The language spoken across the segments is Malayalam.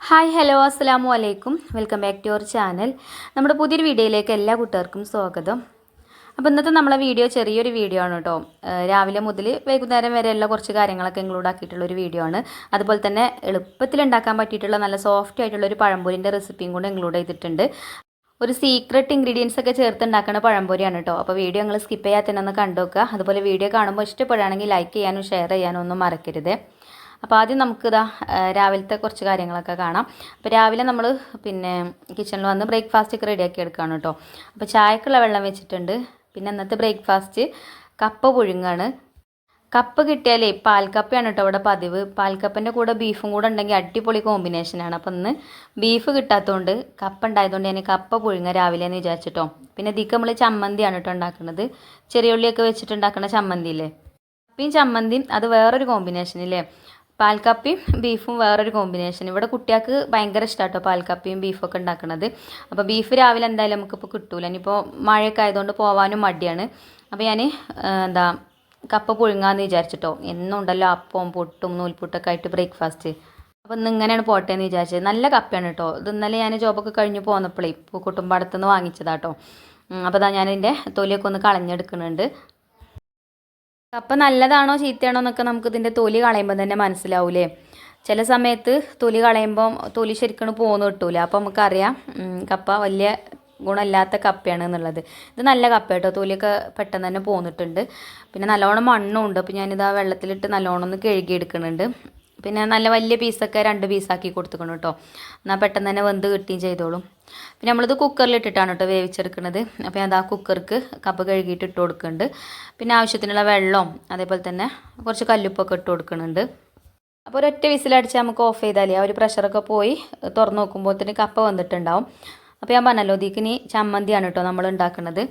ഹായ് ഹലോ അസ്സാമു അലൈക്കും welcome back to our channel നമ്മുടെ പുതിയൊരു വീഡിയോയിലേക്ക് എല്ലാ കൂട്ടുകാർക്കും സ്വാഗതം. അപ്പോൾ ഇന്നത്തെ നമ്മളെ വീഡിയോ ചെറിയൊരു വീഡിയോ ആണ് കേട്ടോ. രാവിലെ മുതൽ വൈകുന്നേരം വരെ എല്ലാ കുറച്ച് കാര്യങ്ങളൊക്കെ ഇൻക്ലൂഡ് ആക്കിയിട്ടുള്ള ഒരു വീഡിയോ ആണ്. അതുപോലെ തന്നെ എളുപ്പത്തിൽ ഉണ്ടാക്കാൻ പറ്റിയിട്ടുള്ള നല്ല സോഫ്റ്റ് ആയിട്ടുള്ള ഒരു പഴംപൊരിന്റെ റെസിപ്പിയും കൂടെ ഇൻക്ലൂഡ് ചെയ്തിട്ടുണ്ട്. ഒരു സീക്രട്ട് ഇൻഗ്രീഡിയൻസ് ഒക്കെ ചേർത്ത് ഉണ്ടാക്കുന്ന പഴംപൊരിയാണ് കേട്ടോ. അപ്പോൾ വീഡിയോ നിങ്ങൾ സ്കിപ്പ് ചെയ്യാതെ തന്നെ ഒന്ന് കണ്ടു നോക്കുക. അതുപോലെ വീഡിയോ കാണുമ്പോൾ ഇഷ്ടപ്പെടുകയാണെങ്കിൽ ലൈക്ക് ചെയ്യാനും ഷെയർ ചെയ്യാനും ഒന്നും മറക്കരുത്. അപ്പോൾ ആദ്യം നമുക്ക് നമുക്കിതാ രാവിലത്തെ കുറച്ച് കാര്യങ്ങളൊക്കെ കാണാം. അപ്പോൾ രാവിലെ നമ്മൾ പിന്നെ കിച്ചണിൽ വന്ന് ബ്രേക്ക്ഫാസ്റ്റ് ഒക്കെ റെഡിയാക്കി എടുക്കുകയാണ് കേട്ടോ അപ്പോൾ ചായക്കുള്ള വെള്ളം വെച്ചിട്ടുണ്ട്. പിന്നെ അന്നത്തെ ബ്രേക്ക്ഫാസ്റ്റ് കപ്പ പുഴുങ്ങാണ്. കപ്പ് കിട്ടിയാലേ പാൽക്കപ്പയാണ് കേട്ടോ ഇവിടെ പതിവ്. പാൽക്കപ്പന്റെ കൂടെ ബീഫും കൂടെ ഉണ്ടെങ്കിൽ അടിപൊളി കോമ്പിനേഷനാണ് അപ്പം ഇന്ന് ബീഫ് കിട്ടാത്തതുകൊണ്ട് കപ്പ ഉണ്ടായതുകൊണ്ട് ഞാൻ കപ്പ പുഴുങ്ങ രാവിലെ എന്ന് വിചാരിച്ചിട്ടോ. പിന്നെ ഇതിക്ക് നമ്മൾ ചമ്മന്തിയാണ് കേട്ടോ ഉണ്ടാക്കുന്നത് ചെറിയ ഉള്ളിയൊക്കെ വെച്ചിട്ട് ഉണ്ടാക്കുന്ന ചമ്മന്തി ഇല്ലേ? കപ്പയും ചമ്മന്തിയും അത് വേറൊരു കോമ്പിനേഷൻ ഇല്ലേ? പാൽക്കപ്പയും ബീഫും വേറൊരു കോമ്പിനേഷൻ ഇവിടെ കുട്ടികൾക്ക് ഭയങ്കര ഇഷ്ടമാണ് കേട്ടോ പാൽക്കപ്പിയും ബീഫൊക്കെ ഉണ്ടാക്കുന്നത് അപ്പോൾ ബീഫ് രാവിലെ എന്തായാലും നമുക്കിപ്പോൾ കിട്ടൂല. ഇനിയിപ്പോൾ മഴയൊക്കെ ആയതുകൊണ്ട് പോകാനും മടിയാണ്. അപ്പോൾ ഞാൻ എന്താ കപ്പ പുഴുങ്ങാന്ന് വിചാരിച്ചിട്ടോ. എന്നുണ്ടല്ലോ അപ്പം പൊട്ടും നൂൽപുട്ടൊക്കെ ആയിട്ട് ബ്രേക്ക്ഫാസ്റ്റ് അപ്പോൾ ഇന്ന് ഇങ്ങനെയാണ് പോട്ടെ എന്ന് വിചാരിച്ചത്. നല്ല കപ്പയാണ് കേട്ടോ ഇത് ഇന്നലെ ഞാൻ ജോബൊക്കെ കഴിഞ്ഞ് പോന്നപ്പോഴേ കുട്ടുമ്പാടത്തുനിന്ന് വാങ്ങിച്ചതാട്ടോ അപ്പോൾ അതാ ഞാനിതിന്റെ തൊലിയൊക്കെ ഒന്ന് കളഞ്ഞെടുക്കുന്നുണ്ട്. കപ്പ നല്ലതാണോ ചീത്തയാണോ എന്നൊക്കെ നമുക്ക് ഇതിന്റെ തൊലി കളയുമ്പോൾ തന്നെ മനസ്സിലാവൂലേ? ചില സമയത്ത് തൊലി കളയുമ്പം തൊലി ശരിക്കും പോകുന്നു കിട്ടൂല. അപ്പോൾ നമുക്കറിയാം കപ്പ വലിയ ഗുണമില്ലാത്ത കപ്പയാണ് എന്നുള്ളത്. ഇത് നല്ല കപ്പ കേട്ടോ തൊലിയൊക്കെ പെട്ടെന്ന് തന്നെ പോന്നിട്ടുണ്ട്. പിന്നെ നല്ലോണം മണ്ണും ഉണ്ട്. അപ്പോൾ ഞാനിത് ആ വെള്ളത്തിലിട്ട് നല്ലോണം ഒന്ന് കഴുകി എടുക്കുന്നുണ്ട് പിന്നെ നല്ല വലിയ പീസൊക്കെ രണ്ട് പീസാക്കി കൊടുത്തുക്കണം കേട്ടോ എന്നാൽ പെട്ടെന്ന് തന്നെ വെന്ത് കിട്ടുകയും ചെയ്തോളും. പിന്നെ നമ്മളിത് കുക്കറിലിട്ടിട്ടാണ് കേട്ടോ വേവിച്ചെടുക്കുന്നത് അപ്പോൾ ഞാൻ ആ കുക്കർക്ക് കപ്പ് കഴുകിയിട്ട് ഇട്ട് കൊടുക്കുന്നുണ്ട്. പിന്നെ ആവശ്യത്തിനുള്ള വെള്ളവും അതേപോലെ തന്നെ കുറച്ച് കല്ലുപ്പൊക്കെ ഇട്ട് കൊടുക്കുന്നുണ്ട്. അപ്പോൾ ഒരൊറ്റ വിസിലടിച്ച് നമുക്ക് ഓഫ് ചെയ്താലേ ആ ഒരു പ്രഷറൊക്കെ പോയി തുറന്ന് തന്നെ കപ്പ വന്നിട്ടുണ്ടാവും. അപ്പോൾ ഞാൻ പറഞ്ഞല്ലോ ഇതിക്കിനി ചമ്മന്തിയാണ് കേട്ടോ നമ്മൾ ഉണ്ടാക്കുന്നത്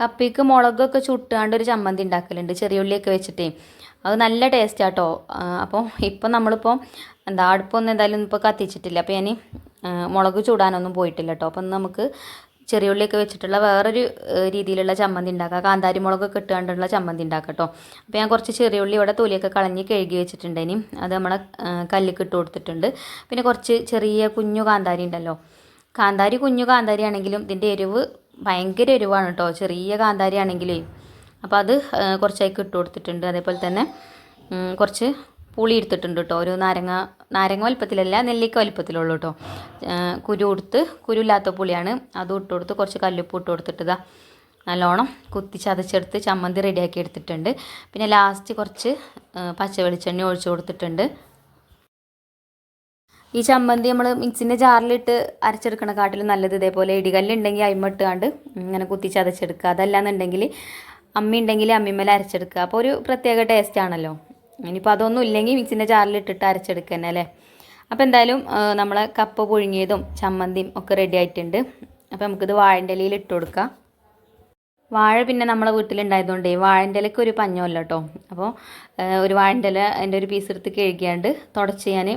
കപ്പിക്ക് മുളകൊക്കെ ചുട്ടാണ്ട് ഒരു ചമ്മന്തി ഉണ്ടാക്കലുണ്ട്. ചെറിയ ഉള്ളിയൊക്കെ വെച്ചിട്ടേ. അത് നല്ല ടേസ്റ്റ് ആട്ടോ. അപ്പോൾ ഇപ്പം നമ്മളിപ്പോൾ എന്താ അടുപ്പൊന്നും എന്തായാലും ഇപ്പോൾ കത്തിച്ചിട്ടില്ല. അപ്പോൾ ഞാൻ മുളക് ചൂടാനൊന്നും പോയിട്ടില്ല കേട്ടോ അപ്പം നമുക്ക് ചെറിയ ഉള്ളിയൊക്കെ വെച്ചിട്ടുള്ള വേറൊരു രീതിയിലുള്ള ചമ്മന്തി ഉണ്ടാക്കാം. കാന്താരി മുളകൊക്കെ ഇട്ടുകൊണ്ടുള്ള ചമ്മന്തി ഉണ്ടാക്കാം കേട്ടോ അപ്പോൾ ഞാൻ കുറച്ച് ചെറിയ ഉള്ളി ഇവിടെ തൊലിയൊക്കെ കളഞ്ഞ് കഴുകി വെച്ചിട്ടുണ്ട് ഇനി. അത് നമ്മളെ കല്ലിക്ക് ഇട്ട് കൊടുത്തിട്ടുണ്ട്. പിന്നെ കുറച്ച് ചെറിയ കുഞ്ഞു കാന്താരി ഉണ്ടല്ലോ. കാന്താരി കുഞ്ഞു കാന്താരി ആണെങ്കിലും ഇതിന്റെ എരിവ് ഭയങ്കര എരിവാണ് കേട്ടോ ചെറിയ കാന്താരി ആണെങ്കിലേ അപ്പോൾ അത് ആ, കുറച്ചേക്ക് ഇട്ട് കൊടുത്തിട്ടുണ്ട്. അതേപോലെ തന്നെ കുറച്ച് പുളി എടുത്തിട്ടുണ്ട് കേട്ടോ ഒരു നാരങ്ങ നാരങ്ങ വലിപ്പത്തിലല്ല നെല്ലിക്ക വലിപ്പത്തിലുള്ളൂ കേട്ടോ കുരു കൊടുത്ത് കുരുല്ലാത്ത പുളിയാണ്. അതും ഇട്ട് കൊടുത്ത് കുറച്ച് കല്ലുപ്പ് ഇട്ട് കൊടുത്തിട്ടതാ. നല്ലോണം കുത്തി ചതച്ചെടുത്ത് ചമ്മന്തി റെഡിയാക്കി എടുത്തിട്ടുണ്ട്. പിന്നെ ലാസ്റ്റ് കുറച്ച് പച്ച വെളിച്ചെണ്ണ ഒഴിച്ച് കൊടുത്തിട്ടുണ്ട്. ഈ ചമ്മന്തി നമ്മൾ മിക്സിന്റെ ജാറിലിട്ട് അരച്ചെടുക്കണ കാട്ടിലും നല്ലത് ഇതേപോലെ ഇടികല്ലുണ്ടെങ്കിൽ അയിമ ഇട്ടുകൊണ്ട് ഇങ്ങനെ കുത്തി ചതച്ചെടുക്കുക അതല്ലാന്നുണ്ടെങ്കിൽ അമ്മ ഉണ്ടെങ്കിൽ അമ്മിമ്മേൽ അരച്ചെടുക്കുക അപ്പോൾ ഒരു പ്രത്യേക ടേസ്റ്റ് ആണല്ലോ. ഇനിയിപ്പോൾ അതൊന്നും ഇല്ലെങ്കിൽ മിക്സിന്റെ ജാറിലിട്ടിട്ട് അരച്ചെടുക്കുക തന്നെ അല്ലേ? അപ്പോൾ എന്തായാലും നമ്മളെ കപ്പ പുഴുങ്ങിയതും ചമ്മന്തിയും ഒക്കെ റെഡി ആയിട്ടുണ്ട്. അപ്പോൾ നമുക്കിത് വാഴന്റെ ഇലയിൽ ഇട്ട് കൊടുക്കാം. വാഴ പിന്നെ നമ്മളെ വീട്ടിലുണ്ടായതുകൊണ്ടേ വാഴന്റെ ഇലയ്ക്ക് ഒരു പഞ്ഞമല്ല കേട്ടോ അപ്പോൾ ഒരു വാഴന്റെ ഇല അതിന്റെ ഒരു പീസ് എടുത്ത് കഴുകിയാണ്ട് തുടച്ച് ഞാൻ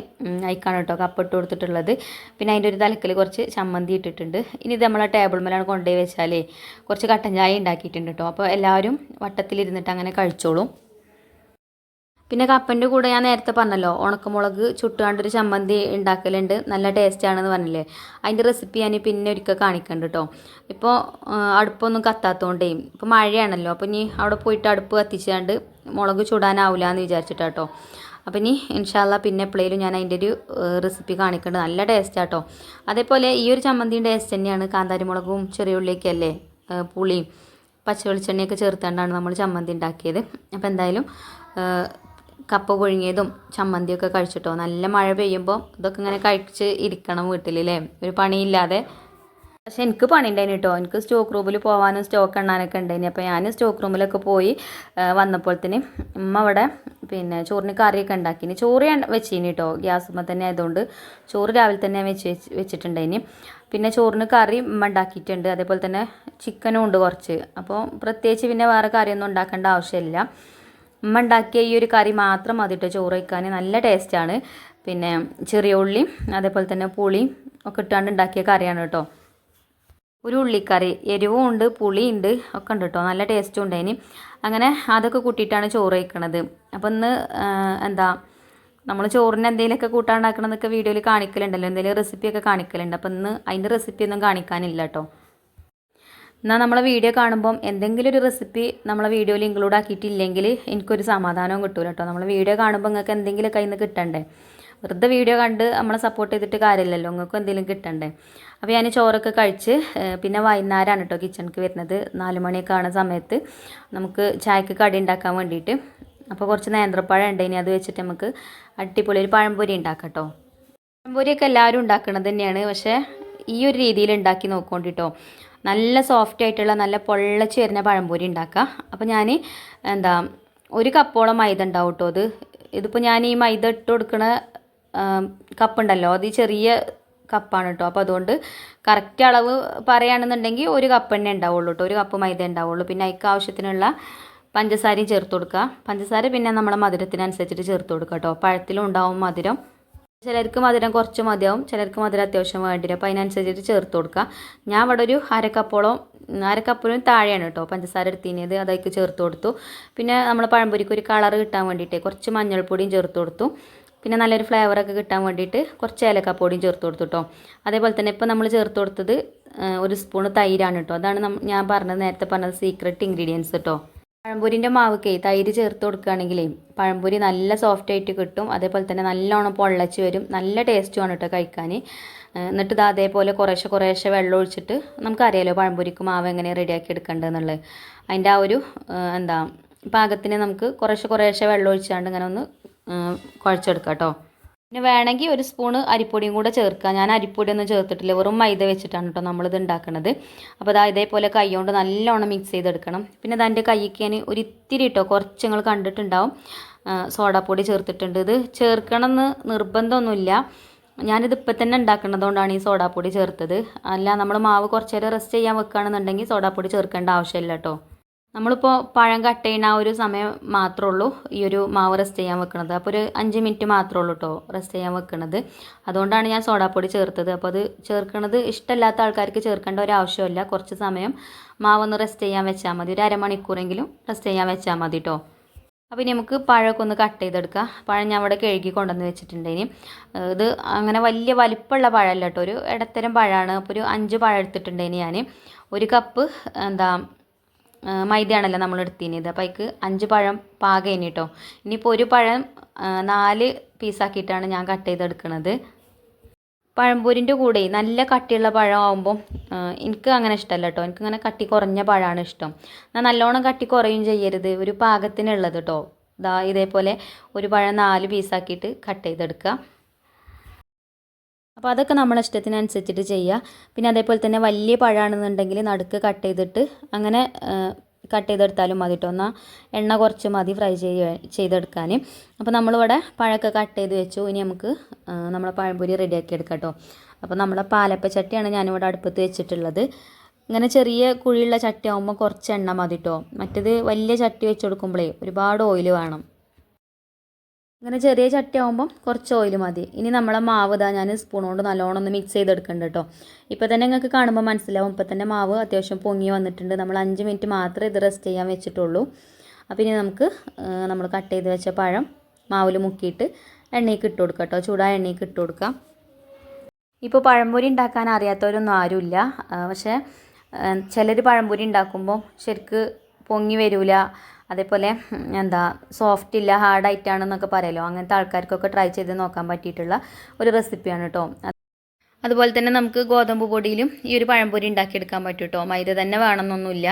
അയക്കാണ് കേട്ടോ കപ്പിട്ട് കൊടുത്തിട്ടുള്ളത്. പിന്നെ അതിന്റെ ഒരു തലക്കൽ കുറച്ച് ചമ്മന്തി ഇട്ടിട്ടുണ്ട്. ഇനി ഇത് നമ്മളെ ടേബിൾ മേലാണ് കൊണ്ടുപോയി വെച്ചാലേ കുറച്ച് കട്ടൻ ചായ ഉണ്ടാക്കിയിട്ടുണ്ട് കേട്ടോ അപ്പോൾ എല്ലാവരും വട്ടത്തിലിരുന്നിട്ട് അങ്ങനെ കഴിച്ചോളും. പിന്നെ കപ്പന്റെ കൂടെ ഞാൻ നേരത്തെ പറഞ്ഞല്ലോ ഉണക്കമുളക് ചുട്ടുകാണ്ടൊരു ചമ്മന്തി ഉണ്ടാക്കലുണ്ട്. നല്ല ടേസ്റ്റ് ആണെന്ന് പറഞ്ഞില്ലേ? അതിന്റെ റെസിപ്പി ഞാൻ പിന്നെ ഒരിക്കൽ കാണിക്കണ്ട് കേട്ടോ ഇപ്പോൾ അടുപ്പൊന്നും കത്താത്തോണ്ടേ ഇപ്പോൾ മഴയാണല്ലോ അപ്പോൾ ഇനി അവിടെ പോയിട്ട് അടുപ്പ് കത്തിച്ചാണ്ട് മുളക് ചുടാനാവില്ല എന്ന് വിചാരിച്ചിട്ടാട്ടോ അപ്പോൾ ഇനി ഇൻഷാല്ല പിന്നെ എപ്പോഴേലും ഞാൻ അതിന്റെ ഒരു റെസിപ്പി കാണിക്കണ്ട്. നല്ല ടേസ്റ്റ് ആട്ടോ. അതേപോലെ ഈ ഒരു ചമ്മന്തിയും ടേസ്റ്റ് തന്നെയാണ് കാന്താരി മുളകും ചെറിയ അല്ലേ പുളിയും പച്ച വെളിച്ചെണ്ണയൊക്കെ നമ്മൾ ചമ്മന്തി ഉണ്ടാക്കിയത്. അപ്പോൾ എന്തായാലും കപ്പ പുഴുങ്ങിയതും ചമ്മന്തിയൊക്കെ കഴിച്ചിട്ടോ. നല്ല മഴ പെയ്യുമ്പോൾ ഇതൊക്കെ ഇങ്ങനെ കഴിച്ച് ഇരിക്കണം വീട്ടിലല്ലേ. ഒരു പണിയില്ലാതെ. പക്ഷെ എനിക്ക് പണി ഉണ്ടായിന് കേട്ടോ എനിക്ക് സ്റ്റോക്ക് റൂമിൽ പോകാനും സ്റ്റോക്ക് എണ്ണാനൊക്കെ ഉണ്ടായിന്. അപ്പോൾ ഞാൻ സ്റ്റോക്ക് റൂമിലൊക്കെ പോയി വന്നപ്പോഴത്തേന് ഉമ്മ അവിടെ പിന്നെ ചോറിന് കറിയൊക്കെ ഉണ്ടാക്കിന്. ചോറ് വെച്ചിനി കേട്ടോ ഗ്യാസുമ്മ തന്നെ ആയതുകൊണ്ട് ചോറ് രാവിലെ തന്നെ വെച്ച് വെച്ചിട്ടുണ്ടായിന്. പിന്നെ ചോറിന് കറി ഉമ്മ ഉണ്ടാക്കിയിട്ടുണ്ട്. അതേപോലെ തന്നെ ചിക്കനും ഉണ്ട് കുറച്ച്. അപ്പോൾ പ്രത്യേകിച്ച് പിന്നെ വേറെ കറിയൊന്നും ഉണ്ടാക്കേണ്ട ആവശ്യമില്ല. ഉമ്മ ഉണ്ടാക്കിയ ഈ ഒരു കറി മാത്രം മതിട്ട് ചോറ് വയ്ക്കാൻ നല്ല ടേസ്റ്റാണ് പിന്നെ ചെറിയ ഉള്ളി അതേപോലെ തന്നെ പുളിയും ഒക്കെ ഇട്ടാണ്ട് ഉണ്ടാക്കിയ കറിയാണ് കേട്ടോ ഒരു ഉള്ളിക്കറി എരിവും ഉണ്ട് പുളിയുണ്ട് ഒക്കെ ഉണ്ട് കേട്ടോ നല്ല ടേസ്റ്റും ഉണ്ട് ഇനി അങ്ങനെ അതൊക്കെ കൂട്ടിയിട്ടാണ് ചോറ് വയ്ക്കണത് അപ്പോൾ ഇന്ന് എന്താ നമ്മൾ ചോറിന് എന്തെങ്കിലുമൊക്കെ കൂട്ടാണ്ടാക്കണമെന്നൊക്കെ വീഡിയോയിൽ കാണിക്കലുണ്ടല്ലോ. എന്തെങ്കിലും റെസിപ്പിയൊക്കെ കാണിക്കലുണ്ട്. അപ്പം ഇന്ന് അതിന്റെ റെസിപ്പിയൊന്നും കാണിക്കാനില്ല കേട്ടോ എന്നാൽ നമ്മളെ വീഡിയോ കാണുമ്പം എന്തെങ്കിലും ഒരു റെസിപ്പി നമ്മളെ വീഡിയോയിൽ ഇൻക്ലൂഡ് ആക്കിയിട്ടില്ലെങ്കിൽ എനിക്കൊരു സമാധാനവും കിട്ടൂല കേട്ടോ നമ്മളെ വീഡിയോ കാണുമ്പോൾ നിങ്ങൾക്ക് എന്തെങ്കിലും കയ്യിൽ നിന്ന് കിട്ടണ്ടേ? വെറുതെ വീഡിയോ കണ്ട് നമ്മളെ സപ്പോർട്ട് ചെയ്തിട്ട് കാര്യമില്ലല്ലോ നിങ്ങൾക്ക് എന്തെങ്കിലും കിട്ടണ്ടേ? അപ്പോൾ ഞാൻ ചോറൊക്കെ കഴിച്ച് പിന്നെ വൈകുന്നേരമാണ് കേട്ടോ കിച്ചണിക്ക് വരുന്നത്. നാല് മണിയൊക്കെ ആവുന്ന സമയത്ത് നമുക്ക് ചായക്ക് കടി ഉണ്ടാക്കാൻ വേണ്ടിയിട്ട് അപ്പോൾ കുറച്ച് നേന്ത്രപ്പഴം ഉണ്ട് ഇനി അത് വെച്ചിട്ട് നമുക്ക് അടിപൊളി ഒരു പഴംപൊരി ഉണ്ടാക്കാം കേട്ടോ പഴംപൊരിയൊക്കെ എല്ലാവരും ഉണ്ടാക്കുന്നത് തന്നെയാണ് പക്ഷേ ഈ ഒരു രീതിയിൽ ഉണ്ടാക്കി നോക്കൊണ്ടിട്ടോ നല്ല സോഫ്റ്റ് ആയിട്ടുള്ള നല്ല പൊള്ളച്ച് വരുന്ന പഴംപൊരി ഉണ്ടാക്കുക. അപ്പോൾ ഞാൻ എന്താ ഒരു കപ്പോളം മൈദ ഉണ്ടാവും കേട്ടോ അത്. ഇതിപ്പോൾ ഞാൻ ഈ മൈദ ഇട്ട് കൊടുക്കുന്ന കപ്പ് ഉണ്ടല്ലോ അത് ചെറിയ കപ്പാണ് കേട്ടോ അപ്പോൾ അതുകൊണ്ട് കറക്റ്റ് അളവ് പറയുകയാണെന്നുണ്ടെങ്കിൽ ഒരു കപ്പ് തന്നെ ഉണ്ടാവുള്ളൂ കേട്ടോ ഒരു കപ്പ് മൈദ ഉണ്ടാവുള്ളൂ. പിന്നെ അതിക്ക് ആവശ്യത്തിനുള്ള പഞ്ചസാരയും ചേർത്ത് കൊടുക്കുക. പഞ്ചസാര പിന്നെ നമ്മളെ മധുരത്തിനനുസരിച്ചിട്ട് ചേർത്ത് കൊടുക്കുക കേട്ടോ പഴത്തിലും ഉണ്ടാവും മധുരം. ചിലർക്ക് മധുരം കുറച്ച് മതിയാവും ചിലർക്ക് മധുരം അത്യാവശ്യം വേണ്ടി വരും അപ്പോൾ അതിനനുസരിച്ചിട്ട് ചേർത്ത് കൊടുക്കുക. ഞാൻ ഇവിടെ ഒരു അരക്കപ്പോളം അരക്കപ്പോളം താഴെയാണ് കേട്ടോ പഞ്ചസാര എടുത്തിനത് അതൊക്കെ ചേർത്ത് കൊടുത്തു. പിന്നെ നമ്മൾ പഴംപൊരിക്ക് ഒരു കളർ കിട്ടാൻ വേണ്ടിയിട്ട് കുറച്ച് മഞ്ഞൾപ്പൊടിയും ചേർത്ത് കൊടുത്തു. പിന്നെ നല്ലൊരു ഫ്ലേവറൊക്കെ കിട്ടാൻ വേണ്ടിയിട്ട് കുറച്ച് ഏലക്കപ്പൊടിയും ചേർത്ത് കൊടുത്തു കേട്ടോ അതേപോലെ തന്നെ ഇപ്പോൾ നമ്മൾ ചേർത്ത് കൊടുത്തത് ഒരു സ്പൂണ് തൈരാണ് കേട്ടോ അതാണ് ഞാൻ പറഞ്ഞത് നേരത്തെ പറഞ്ഞത് സീക്രട്ട് ഇൻഗ്രീഡിയൻസ് കേട്ടോ പഴംപൊരിന്റെ മാവൊക്കെ തൈര് ചേർത്ത് കൊടുക്കുകയാണെങ്കിലേ പഴംപൊരി നല്ല സോഫ്റ്റ് ആയിട്ട് കിട്ടും. അതേപോലെ തന്നെ നല്ലോണം പൊള്ളച്ച് വരും. നല്ല ടേസ്റ്റുമാണ് കേട്ടോ കഴിക്കാൻ എന്നിട്ട് ഇത് അതേപോലെ കുറേശ്ശെ കുറേശ്ശെ വെള്ളം ഒഴിച്ചിട്ട് നമുക്കറിയാലോ പഴംപൊരിക്ക് മാവ് എങ്ങനെ റെഡിയാക്കി എടുക്കേണ്ടതെന്നുള്ളത്. അതിന്റെ ആ ഒരു എന്താ പാകത്തിന് നമുക്ക് കുറേശ്ശെ കുറേശ്ശെ വെള്ളം ഒഴിച്ചാണ്ട് ഇങ്ങനെ ഒന്ന് കുഴച്ചെടുക്കാം കേട്ടോ പിന്നെ വേണമെങ്കിൽ ഒരു സ്പൂണ് അരിപ്പൊടിയും കൂടെ ചേർക്കുക. ഞാൻ അരിപ്പൊടിയൊന്നും ചേർത്തിട്ടില്ല. വെറും മൈദ വെച്ചിട്ടാണ് കേട്ടോ നമ്മളിത് ഉണ്ടാക്കുന്നത് അപ്പോൾ അതാ ഇതേപോലെ കൈ കൊണ്ട് നല്ലോണം മിക്സ് ചെയ്തെടുക്കണം. പിന്നെ അതിന്റെ കൈക്ക് ഞാൻ ഒരു ഇത്തിരി ഇട്ടോ കുറച്ച് നിങ്ങൾ കണ്ടിട്ടുണ്ടാവും. സോഡാപ്പൊടി ചേർത്തിട്ടുണ്ട്. ഇത് ചേർക്കണം എന്ന് നിർബന്ധമൊന്നുമില്ല. ഞാനിത് ഇപ്പം തന്നെ ഉണ്ടാക്കുന്നതുകൊണ്ടാണ് ഈ സോഡാപ്പൊടി ചേർത്തത്. അല്ല നമ്മൾ മാവ് കുറച്ചേരം റെസ്റ്റ് ചെയ്യാൻ വെക്കുകയാണെന്നുണ്ടെങ്കിൽ സോഡാപ്പൊടി ചേർക്കേണ്ട ആവശ്യമില്ല കേട്ടോ. നമ്മളിപ്പോൾ പഴം കട്ട് ചെയ്യുന്ന ആ ഒരു സമയം മാത്രമേ ഉള്ളൂ ഈ ഒരു മാവ് റെസ്റ്റ് ചെയ്യാൻ വെക്കുന്നത് അപ്പോൾ ഒരു അഞ്ച് മിനിറ്റ് മാത്രമേ ഉള്ളൂ കേട്ടോ റെസ്റ്റ് ചെയ്യാൻ വെക്കുന്നത് അതുകൊണ്ടാണ് ഞാൻ സോഡാപ്പൊടി ചേർത്തത്. അപ്പോൾ അത് ചേർക്കുന്നത് ഇഷ്ടമല്ലാത്ത ആൾക്കാർക്ക് ചേർക്കേണ്ട ഒരു ആവശ്യമില്ല. കുറച്ച് സമയം മാവൊന്ന് റെസ്റ്റ് ചെയ്യാൻ വെച്ചാൽ മതി. ഒരു അരമണിക്കൂറെങ്കിലും റെസ്റ്റ് ചെയ്യാൻ വെച്ചാൽ മതി കേട്ടോ അപ്പോൾ ഇനി നമുക്ക് പഴമൊക്കെ ഒന്ന് കട്ട് ചെയ്തെടുക്കാം. പഴം ഞാൻ അവിടെ കഴുകി കൊണ്ടുവന്ന് വെച്ചിട്ടുണ്ട് ഇനി. ഇത് അങ്ങനെ വലിയ വലിപ്പമുള്ള പഴമല്ല കേട്ടോ ഒരു ഇടത്തരം പഴമാണ്. അപ്പോൾ ഒരു അഞ്ച് പഴം എടുത്തിട്ടുണ്ട് ഇനി ഞാൻ ഒരു കപ്പ് എന്താ മൈദയാണല്ലോ നമ്മൾ എടുത്തിനിയത് അപ്പോൾ അതിക്ക് അഞ്ച് പഴം പാകം ഇനി കേട്ടോ ഇനിയിപ്പോൾ ഒരു പഴം നാല് പീസാക്കിയിട്ടാണ് ഞാൻ കട്ട് ചെയ്തെടുക്കുന്നത് പഴംപൊരിന്റെ കൂടെ നല്ല കട്ടിയുള്ള പഴം ആകുമ്പോൾ എനിക്ക് അങ്ങനെ ഇഷ്ടമല്ല കേട്ടോ എനിക്കങ്ങനെ കട്ടി കുറഞ്ഞ പഴമാണ് ഇഷ്ടം. എന്നാൽ നല്ലോണം കട്ടി കുറയും ചെയ്യരുത്. ഒരു പാകത്തിനുള്ളത് കേട്ടോ ഇതാ ഇതേപോലെ ഒരു പഴം നാല് പീസാക്കിയിട്ട് കട്ട് ചെയ്തെടുക്കുക അപ്പോൾ അതൊക്കെ നമ്മളെ ഇഷ്ടത്തിനനുസരിച്ചിട്ട് ചെയ്യുക പിന്നെ അതേപോലെ തന്നെ വലിയ പഴമാണെന്നുണ്ടെങ്കിൽ നടുക്ക് കട്ട് ചെയ്തിട്ട് അങ്ങനെ കട്ട് ചെയ്തെടുത്താലും മതി കേട്ടോ എന്നാൽ എണ്ണ കുറച്ച് മതി ഫ്രൈ ചെയ്ത് ചെയ്തെടുക്കാൻ അപ്പോൾ നമ്മളിവിടെ പഴമൊക്കെ കട്ട് ചെയ്ത് വെച്ചു. ഇനി നമുക്ക് നമ്മളെ പഴംപൊരി റെഡിയാക്കി എടുക്കാം കേട്ടോ അപ്പോൾ നമ്മളെ പാലപ്പ ചട്ടിയാണ് ഞാനിവിടെ അടുപ്പത്ത് വെച്ചിട്ടുള്ളത്. ഇങ്ങനെ ചെറിയ കുഴിയുള്ള ചട്ടി ആകുമ്പോൾ കുറച്ച് എണ്ണ മതി കേട്ടോ മറ്റേത് വലിയ ചട്ടി വെച്ച് കൊടുക്കുമ്പോഴേ ഒരുപാട് ഓയിൽ വേണം. ഇങ്ങനെ ചെറിയ ചട്ടി ആകുമ്പം കുറച്ച് ഓയിൽ മതി. ഇനി നമ്മളെ മാവ് ഇതാ ഞാൻ സ്പൂൺ കൊണ്ട് നല്ലോണം ഒന്ന് മിക്സ് ചെയ്തെടുക്കുന്നുണ്ട് കേട്ടോ ഇപ്പോൾ തന്നെ നിങ്ങൾക്ക് കാണുമ്പോൾ മനസ്സിലാവും. ഇപ്പോൾ തന്നെ മാവ് അത്യാവശ്യം പൊങ്ങി വന്നിട്ടുണ്ട്. നമ്മൾ അഞ്ച് മിനിറ്റ് മാത്രമേ ഇത് റെസ്റ്റ് ചെയ്യാൻ വെച്ചിട്ടുള്ളൂ. അപ്പോൾ ഇനി നമുക്ക് നമ്മൾ കട്ട് ചെയ്ത് വെച്ച പഴം മാവിൽ മുക്കിയിട്ട് എണ്ണയ്ക്ക് ഇട്ട് കൊടുക്കാം കേട്ടോ ചൂടായ എണ്ണയ്ക്ക് ഇട്ട് കൊടുക്കാം. ഇപ്പോൾ പഴംപൊരി ഉണ്ടാക്കാൻ അറിയാത്തവരൊന്നും ആരുമില്ല. പക്ഷേ ചിലർ പഴംപൊരി ഉണ്ടാക്കുമ്പോൾ ശരിക്ക് പൊങ്ങി വരില്ല അതേപോലെ എന്താ സോഫ്റ്റ് ഇല്ല ഹാർഡായിട്ടാണെന്നൊക്കെ പറയലോ അങ്ങനത്തെ ആൾക്കാർക്കൊക്കെ ട്രൈ ചെയ്ത് നോക്കാൻ പറ്റിയിട്ടുള്ള ഒരു റെസിപ്പിയാണ് കേട്ടോ അതുപോലെ തന്നെ നമുക്ക് ഗോതമ്പ് പൊടിയിലും ഈ ഒരു പഴംപൊരി ഉണ്ടാക്കിയെടുക്കാൻ പറ്റും കേട്ടോ മൈദ തന്നെ വേണമെന്നൊന്നുമില്ല.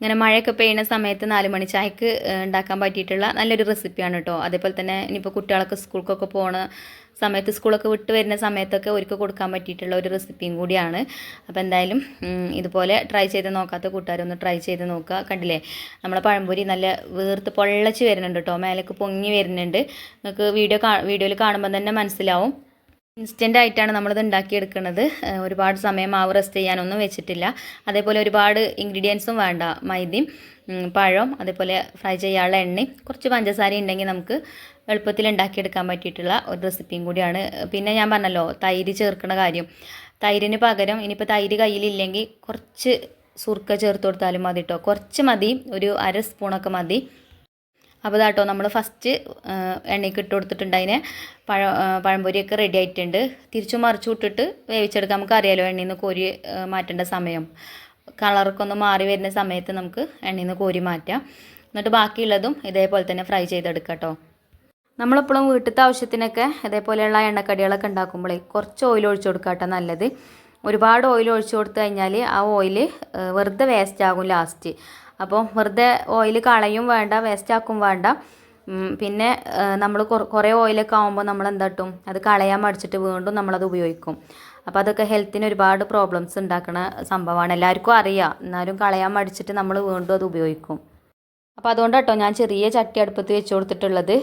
ഇങ്ങനെ മഴയൊക്കെ പെയ്യുന്ന സമയത്ത് നാല് മണി ചായക്ക് ഉണ്ടാക്കാൻ പറ്റിയിട്ടുള്ള നല്ലൊരു റെസിപ്പിയാണ് കേട്ടോ അതേപോലെ തന്നെ ഇനിയിപ്പോൾ കുട്ടികളൊക്കെ സ്കൂൾക്കൊക്കെ പോണ സമയത്ത് സ്കൂളൊക്കെ വിട്ട് വരുന്ന സമയത്തൊക്കെ ഒരുക്കി കൊടുക്കാൻ പറ്റിയിട്ടുള്ള ഒരു റെസിപ്പിയും കൂടിയാണ്. അപ്പോൾ എന്തായാലും ഇതുപോലെ ട്രൈ ചെയ്ത് നോക്കാത്ത കൂട്ടുകാരൊന്ന് ട്രൈ ചെയ്ത് നോക്കുക കണ്ടില്ലേ? നമ്മളെ പഴംപൊരി നല്ല വീർത്ത് പൊള്ളച്ച് വരുന്നുണ്ട് കേട്ടോ മേലേക്ക് പൊങ്ങി വരുന്നുണ്ട്. നിങ്ങൾക്ക് വീഡിയോ വീഡിയോയിൽ കാണുമ്പോൾ തന്നെ മനസ്സിലാവും. ഇൻസ്റ്റന്റ് ആയിട്ടാണ് നമ്മളിത് ഉണ്ടാക്കിയെടുക്കുന്നത്. ഒരുപാട് സമയം മാവ് റെസ്റ്റ് ചെയ്യാനൊന്നും വെച്ചിട്ടില്ല. അതേപോലെ ഒരുപാട് ഇൻഗ്രീഡിയൻസും വേണ്ട. മൈദയും പഴം അതേപോലെ ഫ്രൈ ചെയ്യാനുള്ള എണ്ണയും കുറച്ച് പഞ്ചസാര ഉണ്ടെങ്കിൽ നമുക്ക് എളുപ്പത്തിൽ ഉണ്ടാക്കിയെടുക്കാൻ പറ്റിയിട്ടുള്ള ഒരു റെസിപ്പിയും കൂടിയാണ്. പിന്നെ ഞാൻ പറഞ്ഞല്ലോ തൈര് ചേർക്കുന്ന കാര്യം. തൈരിന് പകരം ഇനിയിപ്പോൾ തൈര് കയ്യിലില്ലെങ്കിൽ കുറച്ച് സുർക്ക ചേർത്ത് കൊടുത്താലും മതി കേട്ടോ കുറച്ച് മതി ഒരു അര സ്പൂണൊക്കെ മതി. അപ്പോൾ ഇതാട്ടോ നമ്മൾ ഫസ്റ്റ് എണ്ണയ്ക്ക് ഇട്ട് കൊടുത്തിട്ടുണ്ട് അതിനെ. പഴ പഴംപൊരിയൊക്കെ റെഡി ആയിട്ടുണ്ട്. തിരിച്ചു മറിച്ചു വിട്ടിട്ട് വേവിച്ചെടുക്കാം. നമുക്കറിയാലോ എണ്ണയിൽ നിന്ന് കോരി മാറ്റേണ്ട സമയം. കളറൊക്കെ ഒന്ന് മാറി വരുന്ന സമയത്ത് നമുക്ക് എണ്ണയിൽ നിന്ന് കോരി മാറ്റാം. എന്നിട്ട് ബാക്കിയുള്ളതും ഇതേപോലെ തന്നെ ഫ്രൈ ചെയ്തെടുക്കാം കേട്ടോ നമ്മളെപ്പോഴും വീട്ടിലത്തെ ആവശ്യത്തിനൊക്കെ ഇതേപോലെയുള്ള എണ്ണക്കടികളൊക്കെ ഉണ്ടാക്കുമ്പോഴേ കുറച്ച് ഓയിൽ ഒഴിച്ചു കൊടുക്കുക കേട്ടോ നല്ലത്. ഒരുപാട് ഓയിൽ ഒഴിച്ചു കൊടുത്തു കഴിഞ്ഞാൽ ആ ഓയിൽ വെറുതെ വേസ്റ്റ് ആകും ലാസ്റ്റ് അപ്പോൾ വെറുതെ ഓയിൽ കളയും വേണ്ട വേസ്റ്റ് ആക്കും വേണ്ട. പിന്നെ നമ്മൾ കുറേ ഓയിലൊക്കെ ആകുമ്പോൾ നമ്മൾ എന്താട്ടും അത് കളയാൻ മടിച്ചിട്ട് വീണ്ടും നമ്മളത് ഉപയോഗിക്കും. അപ്പോൾ അതൊക്കെ ഹെൽത്തിന് ഒരുപാട് പ്രോബ്ലംസ് ഉണ്ടാക്കുന്ന സംഭവമാണ് എല്ലാവർക്കും അറിയാം. എന്നാലും കളയാൻ മടിച്ചിട്ട് നമ്മൾ വീണ്ടും അത് ഉപയോഗിക്കും. അപ്പോൾ അതുകൊണ്ട് കേട്ടോ ഞാൻ ചെറിയ ചട്ടി അടുപ്പത്ത് വെച്ച് കൊടുത്തിട്ടുള്ളത്.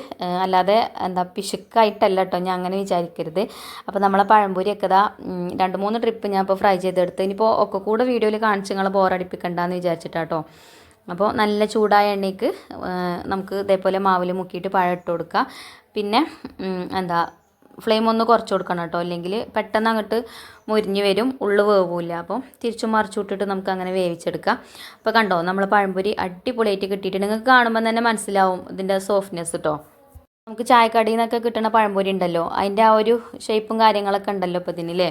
അല്ലാതെ എന്താ പിശുക്കായിട്ടല്ല കേട്ടോ ഞാൻ അങ്ങനെ വിചാരിക്കരുത്. അപ്പോൾ നമ്മളെ പഴംപൊരിയൊക്കെ ഇതാ രണ്ട് മൂന്ന് ട്രിപ്പ് ഞാൻ ഇപ്പോൾ ഫ്രൈ ചെയ്തെടുത്ത്. ഇനിയിപ്പോൾ ഒക്കെ കൂടെ വീഡിയോയിൽ കാണിച്ച് നിങ്ങൾ ബോറടിപ്പിക്കണ്ടെന്ന് വിചാരിച്ചിട്ടാട്ടോ. അപ്പോൾ നല്ല ചൂടായ എണ്ണയ്ക്ക് നമുക്ക് ഇതേപോലെ മാവിൽ മുക്കിയിട്ട് പഴം ഇട്ട് കൊടുക്കുക പിന്നെ എന്താ ഫ്ലെയിം ഒന്ന് കുറച്ച് കൊടുക്കണം കേട്ടോ. അല്ലെങ്കിൽ പെട്ടെന്ന് അങ്ങോട്ട് മുരിഞ്ഞ് വരും ഉള്ളു വേവില്ല അപ്പോൾ തിരിച്ചും മറിച്ചു വിട്ടിട്ട് നമുക്ക് അങ്ങനെ വേവിച്ചെടുക്കാം. അപ്പോൾ കണ്ടോ നമ്മൾ പഴംപൊരി അടിപൊളിയായിട്ട് കിട്ടിയിട്ട് നിങ്ങൾക്ക് കാണുമ്പോൾ തന്നെ മനസ്സിലാവും ഇതിന്റെ സോഫ്റ്റ്നെസ് കേട്ടോ നമുക്ക് ചായക്കടയിൽ നിന്നൊക്കെ കിട്ടുന്ന പഴംപൊരി ഉണ്ടല്ലോ അതിന്റെ ആ ഒരു ഷേപ്പും കാര്യങ്ങളൊക്കെ ഉണ്ടല്ലോ ഇപ്പോൾ ഇതിനില്ലേ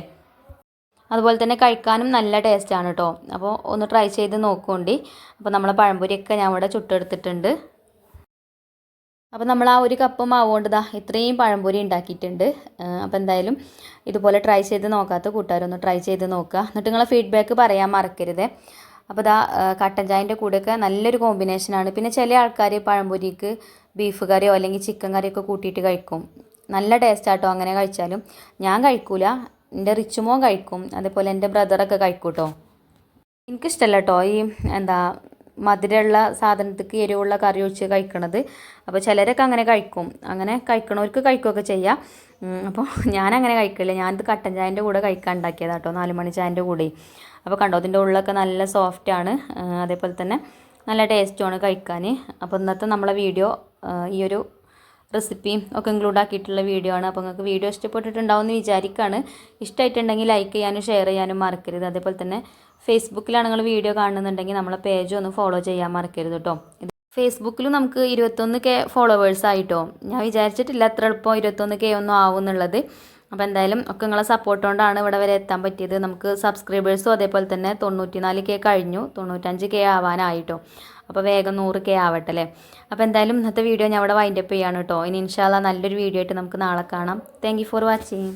അതുപോലെ തന്നെ കഴിക്കാനും നല്ല ടേസ്റ്റാണ് കേട്ടോ അപ്പോൾ ഒന്ന് ട്രൈ ചെയ്ത് നോക്കുകൊണ്ടി അപ്പോൾ നമ്മളെ പഴംപൊരിയൊക്കെ ഞാൻ ഇവിടെ ചുട്ടെടുത്തിട്ടുണ്ട്. അപ്പോൾ നമ്മൾ ആ ഒരു കപ്പ് മാവുകൊണ്ട് ദാ ഇത്രയും പഴംപൊരി ഉണ്ടാക്കിയിട്ടുണ്ട്. അപ്പോൾ എന്തായാലും ഇതുപോലെ ട്രൈ ചെയ്ത് നോക്കാത്ത കൂട്ടുകാരൊന്ന് ട്രൈ ചെയ്ത് നോക്കുക. എന്നിട്ട് നിങ്ങളെ ഫീഡ്ബാക്ക് പറയാൻ മറക്കരുത്. അപ്പോൾ ഇതാ കട്ടൻ ചായന്റെ കൂടെയൊക്കെ നല്ലൊരു കോമ്പിനേഷനാണ് പിന്നെ ചില ആൾക്കാർ പഴംപൊരിക്ക് ബീഫ് കറിയോ അല്ലെങ്കിൽ ചിക്കൻ കറിയൊക്കെ കൂട്ടിയിട്ട് കഴിക്കും. നല്ല ടേസ്റ്റ് ആട്ടോ അങ്ങനെ കഴിച്ചാലും. ഞാൻ കഴിക്കൂല. എന്റെ റിച്ചുമോൻ കഴിക്കും. അതേപോലെ എന്റെ ബ്രദറൊക്കെ കഴിക്കും കേട്ടോ എനിക്കിഷ്ടമല്ല കേട്ടോ ഈ എന്താ മധുരമുള്ള സാധനത്തേക്ക് എരിവുള്ള കറി ഒഴിച്ച് കഴിക്കണത്. അപ്പോൾ ചിലരൊക്കെ അങ്ങനെ കഴിക്കും. അങ്ങനെ കഴിക്കണവർക്ക് കഴിക്കുകയൊക്കെ ചെയ്യാം. അപ്പോൾ ഞാനങ്ങനെ കഴിക്കില്ല. ഞാനിത് കട്ടൻ ചായന്റെ കൂടെ കഴിക്കാൻ ഉണ്ടാക്കിയതാണ് കേട്ടോ നാല് മണി ചായന്റെ കൂടെ. അപ്പോൾ കണ്ടോ അതിന്റെ ഉള്ളിലൊക്കെ നല്ല സോഫ്റ്റാണ് അതേപോലെ തന്നെ നല്ല ടേസ്റ്റുമാണ് കഴിക്കാൻ. അപ്പോൾ ഇന്നത്തെ നമ്മളെ വീഡിയോ ഈ ഒരു റെസിപ്പിയും ഒക്കെ ഇൻക്ലൂഡ് ആക്കിയിട്ടുള്ള വീഡിയോ ആണ്. അപ്പോൾ നിങ്ങൾക്ക് വീഡിയോ ഇഷ്ടപ്പെട്ടിട്ടുണ്ടാവും എന്ന് വിചാരിക്കുകയാണ് ഇഷ്ടമായിട്ടുണ്ടെങ്കിൽ ലൈക്ക് ചെയ്യാനും ഷെയർ ചെയ്യാനും മറക്കരുത്. അതേപോലെ തന്നെ ഫേസ്ബുക്കിലാണ് നിങ്ങൾ വീഡിയോ കാണുന്നുണ്ടെങ്കിൽ നമ്മളെ പേജ് ഒന്ന് ഫോളോ ചെയ്യാൻ മറക്കരുത് കേട്ടോ ഫേസ്ബുക്കിൽ നമുക്ക് ഇരുപത്തൊന്ന് കെ ഫോളോവേഴ്സ് ആയിട്ടോ. ഞാൻ വിചാരിച്ചിട്ടില്ല അത്ര എളുപ്പം ഇരുപത്തൊന്ന് കെ ഒന്നും ആവും എന്നുള്ളത് അപ്പോൾ എന്തായാലും ഒക്കെ നിങ്ങളെ സപ്പോർട്ട് കൊണ്ടാണ് ഇവിടെ വരെ എത്താൻ പറ്റിയത്. നമുക്ക് സബ്സ്ക്രൈബേഴ്സും അതേപോലെ തന്നെ തൊണ്ണൂറ്റിനാല് കെ കഴിഞ്ഞു. തൊണ്ണൂറ്റഞ്ച് കെ ആവാനായിട്ടോ. അപ്പോൾ വേഗം നൂറ് കെ ആവട്ടെ അല്ലേ? അപ്പോൾ എന്തായാലും ഇന്നത്തെ വീഡിയോ ഞാൻ ഇവിടെ വൈൻഡപ്പ് ചെയ്യാണ് കേട്ടോ ഇനി ഇൻഷാല്ല നല്ലൊരു വീഡിയോ ആയിട്ട് നമുക്ക് നാളെ കാണാം. Thank for watching